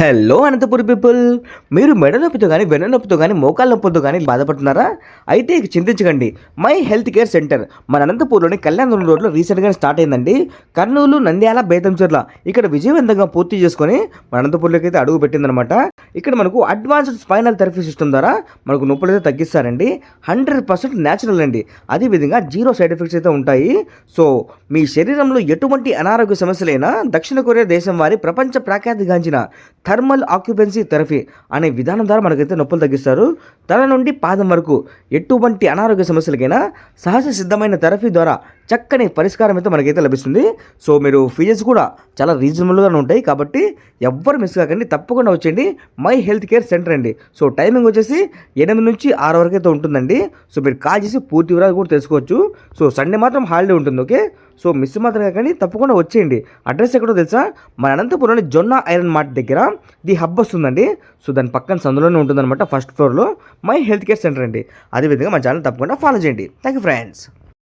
Hello Ananthapuri people. మీరు మెడ నొప్పితో కానీ వెన్న నొప్పితో కానీ మోకాల నొప్పితో కానీ బాధపడుతున్నారా? అయితే ఇక చింతించకండి. మై హెల్త్ కేర్ సెంటర్ మన అనంతపూర్లోని కళ్యాణ రోడ్లో రీసెంట్గా స్టార్ట్ అయిందండి. కర్నూలు నంద్యాల బేతంచెర్ల ఇక్కడ విజయవంతంగా పూర్తి చేసుకొని మన అనంతపూర్లోకి అయితే అడుగు పెట్టిందనమాట ఇక్కడ మనకు అడ్వాన్స్డ్ స్పైనల్ థెరపీ సిస్టమ్ ద్వారా మనకు నొప్పులు అయితే తగ్గిస్తారండి. హండ్రెడ్ పర్సెంట్ న్యాచురల్ అండి. అదేవిధంగా జీరో సైడ్ ఎఫెక్ట్స్ అయితే ఉంటాయి. సో మీ శరీరంలో ఎటువంటి అనారోగ్య సమస్యలైనా దక్షిణ కొరియా దేశం వారి ప్రపంచ ప్రఖ్యాతిగాంచిన థర్మల్ ఆక్యుపెన్సీ థెరపీ అనే విధానం ద్వారా మనకైతే నొప్పులు తగ్గిస్తారు. తల నుండి పాదం వరకు ఎటువంటి అనారోగ్య సమస్యలకైనా సహజ సిద్ధమైన థెరపీ ద్వారా చక్కని పరిష్కారం అయితే మనకైతే లభిస్తుంది. సో మీరు ఫీజెస్ కూడా చాలా రీజనబుల్గానే ఉంటాయి. కాబట్టి ఎవ్వరు మిస్ కాకండి. తప్పకుండా వచ్చేయండి. మై హెల్త్ కేర్ సెంటర్ అండి. సో టైమింగ్ వచ్చేసి ఎనిమిది నుంచి ఆరు వరకు అయితే ఉంటుందండి. సో మీరు కాల్ చేసి పూర్తి వివరాలు కూడా తెలుసుకోవచ్చు. సో సండే మాత్రం హాలిడే ఉంటుంది. ఓకే? సో మిస్ మాత్రం కాకండి. తప్పకుండా వచ్చేయండి. అడ్రస్ ఎక్కడో తెలుసా? మన అనంతపురంలోని జొన్న ఐరన్ మార్ట్ దగ్గర ది హబ్ వస్తుందండి. సో దాని పక్కన సందులోనే ఉంటుందన్నమాట ఫస్ట్ ఫ్లోర్లో. మై హెల్త్ కేర్ సెంటర్ అండి. అదేవిధంగా మా ఛానల్ తప్పకుండా ఫాలో చేయండి. Thank you friends.